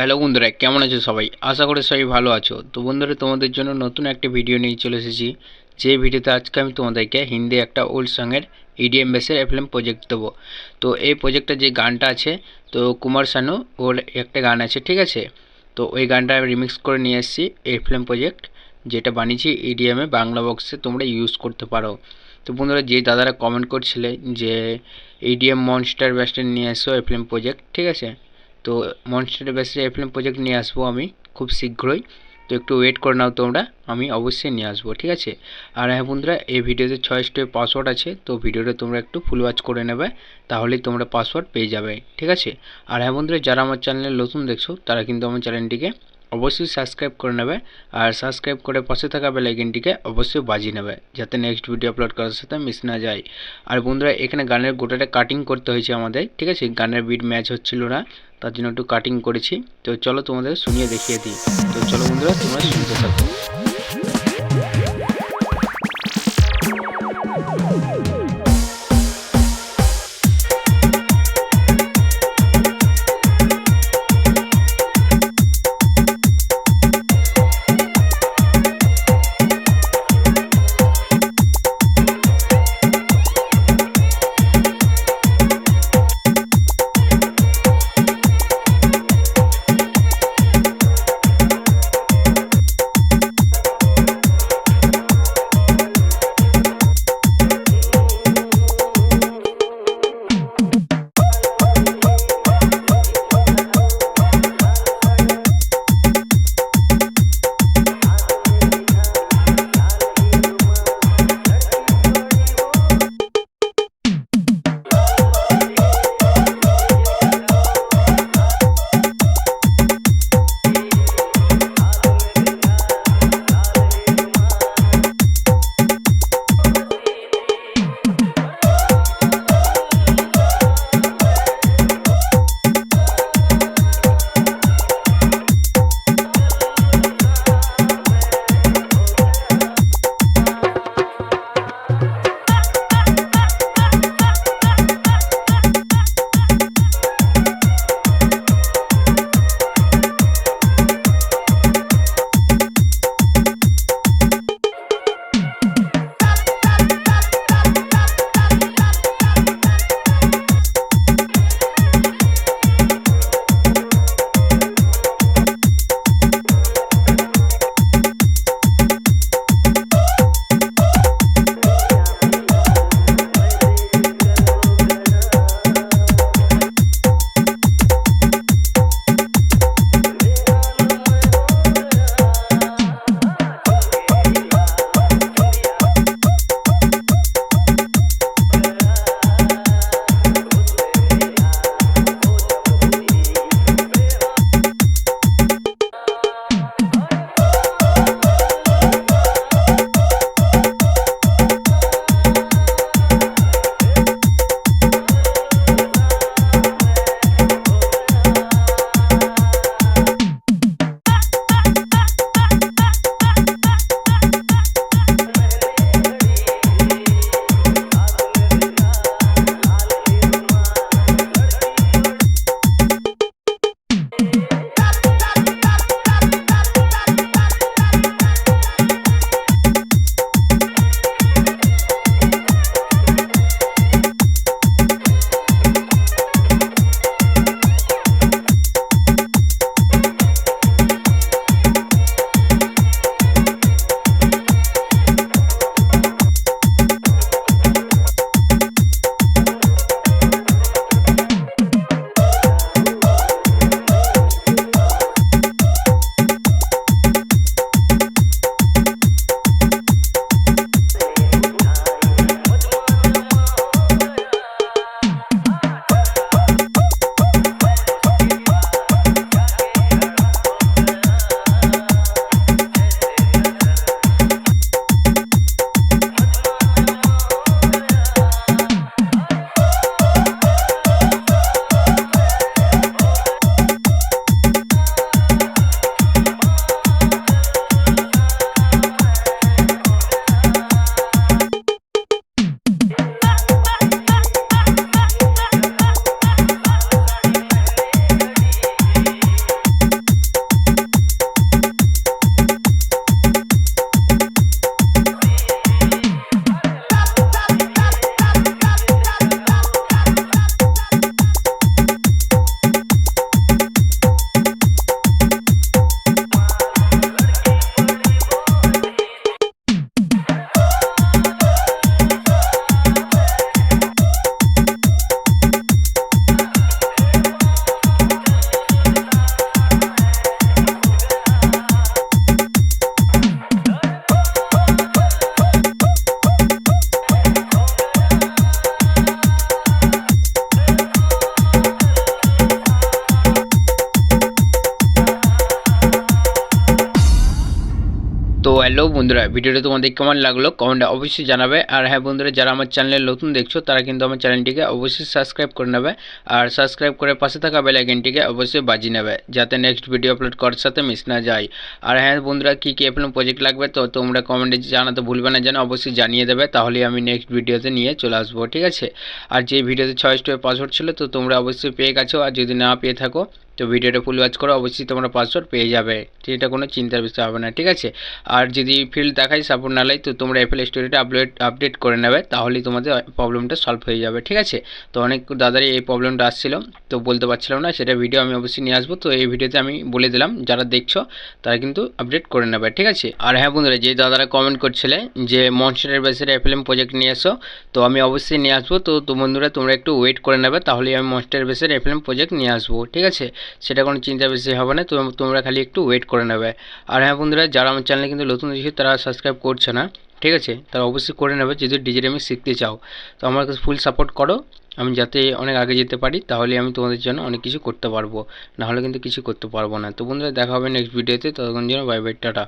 Hello বন্ধুরা, কেমন আছো সবাই? আশা করি সবাই ভালো আছো। তো বন্ধুরা, তোমাদের জন্য নতুন একটা ভিডিও নিয়ে চলে এসেছি। যে ভিডিওতে আজকে আমি তোমাদেরকে হিন্দি একটা ওল্ড সঙ্গের ইডিএম বেসের এফএলএম প্রজেক্ট দেবো। তো এই প্রজেক্টে যে গানটা আছে, তো কুমার শানু, ওর একটা গান আছে, ঠিক আছে? তো ওই গানটা আমি রিমিক্স করে নিয়ে এসেছি এফএলএম প্রজেক্ট যেটা বানিয়েছি ইডিএমে বাংলা বক্সে তোমরা ইউজ করতে পারো। তো বন্ধুরা, যে দাদারা কমেন্ট করছিলে যে ইডিএম মনস্টার ব্যাস্টার নিয়ে এসো এফএলএম প্রজেক্ট ঠিক আছে? তো মনস্টার বেসে এফএলএম প্রজেক্ট নিয়ে আসব আমি খুব শীঘ্রই। তো একটু ওয়েট করে নাও তোমরা, আমি অবশ্যই নিয়ে আসব, ঠিক আছে? আর হ্যাঁ বন্ধুরা, এই ভিডিওতে ছয় স্টেপ পাসওয়ার্ড আছে, তো ভিডিওটা তোমরা একটু ফুল ওয়াচ করে নেবে, তাহলেই তোমরা পাসওয়ার্ড পেয়ে যাবে, ঠিক আছে? আর হ্যাঁ বন্ধুরা, যারা আমার চ্যানেলে নতুন দেখছ, তারা কিন্তু আমার চ্যানেলটিকে অবশ্যই সাবস্ক্রাইব করে নেবে, আর সাবস্ক্রাইব করে পাশে থাকা বেলাইকনটিকে অবশ্যই বাজিয়ে নেবে, যাতে নেক্সট ভিডিও আপলোড করার সাথে মিস না যায়। আর বন্ধুরা, এখানে গানের গোটাটা কাটিং করতে হয়েছে আমাদের, ঠিক আছে? গানের বিট ম্যাচ হচ্ছিল না তার জন্য একটু কাটিং করেছি। তো চলো তোমাদের শুনিয়ে দেখিয়ে দিই। তো চলো বন্ধুরা, তোমরা শুনতে থাকো। হ্যালো বন্ধুরা, ভিডিওটা তোমাদের কেমন লাগল কমেন্টে অবশ্যই জানাবে। আর হ্যাঁ বন্ধুরা, যারা আমার চ্যানেলে নতুন দেখছ, তারা কিন্তু আমার চ্যানেলটিকে অবশ্যই সাবস্ক্রাইব করে নেবে। আর সাবস্ক্রাইব করে পাশে থাকা বেল আইকনটিকে অবশ্যই বাজিয়ে নেবে, যাতে নেক্সট ভিডিও আপলোড করার সাথে মিস না যায়। আর হ্যাঁ বন্ধুরা, কী কী এফএলএম প্রজেক্ট লাগবে, তো তোমরা কমেন্টে জানাতে ভুলবে না, যেন অবশ্যই জানিয়ে দেবে। তাহলে আমি নেক্সট ভিডিওতে নিয়ে চলে আসব, ঠিক আছে? আর যে ভিডিওতে ছয় স্টোর পাসওয়ার্ড ছিল, তো তোমরা অবশ্যই পেয়ে গেছো। আর যদি না পেয়ে থাকো তো ভিডিওটা ফুল ওয়াচ করো, অবশ্যই তোমরা পাসওয়ার্ড পেয়ে যাবে। এটা কোনো চিন্তার বিষয় হবে না, ঠিক আছে? আর যদি ফিল্ড দেখাই সাপোর্ট না লাই তো তোমরা এফএল স্টোরিটা আপলোড আপডেট করে নেবে, তাহলেই তোমাদের প্রবলেমটা সলভ হয়ে যাবে, ঠিক আছে? তো অনেক দাদারই এই প্রবলেমটা আসছিল, তো বলতে পারছিলাম না, সেটা ভিডিও আমি অবশ্যই নিয়ে আসব, তো এই ভিডিওতে আমি বলে দিলাম, যারা দেখছ, তারা কিন্তু আপডেট করে নেবে, ঠিক আছে? আর হ্যাঁ বন্ধুরা, যে দাদারা কমেন্ট করছিলে যে মনস্টারের বেসের এফএলএম প্রজেক্ট নিয়ে এসো, তো আমি অবশ্যই নিয়ে আসব, তো বন্ধুরা তোমরা একটু ওয়েট করে নেবে, তাহলেই আমি মনস্টার বেসের এফএলএম প্রজেক্ট নিয়ে আসব, ঠিক আছে? সেটা কোনো চিন্তা বেশি হবে না তো তোমরা খালি একটু ওয়েট করে নেবে। আর হ্যাঁ বন্ধুরা, যারা আমার চ্যানেলে কিন্তু নতুন এসেছে তারা সাবস্ক্রাইব করছে না, ঠিক আছে? তারা অবশ্যই করে নেবে, যদি ডিজেট আমি শিখতে চাও। তো আমার কাছে ফুল সাপোর্ট করো, আমি যাতে অনেক আগে যেতে পারি, তাহলে আমি তোমাদের জন্য অনেক কিছু করতে পারব। নাহলে কিন্তু কিছু করতে পারব না। তো বন্ধুরা, দেখা হবে নেক্সট ভিডিওতে ততক্ষণ জন্য বাই বাই টাটা।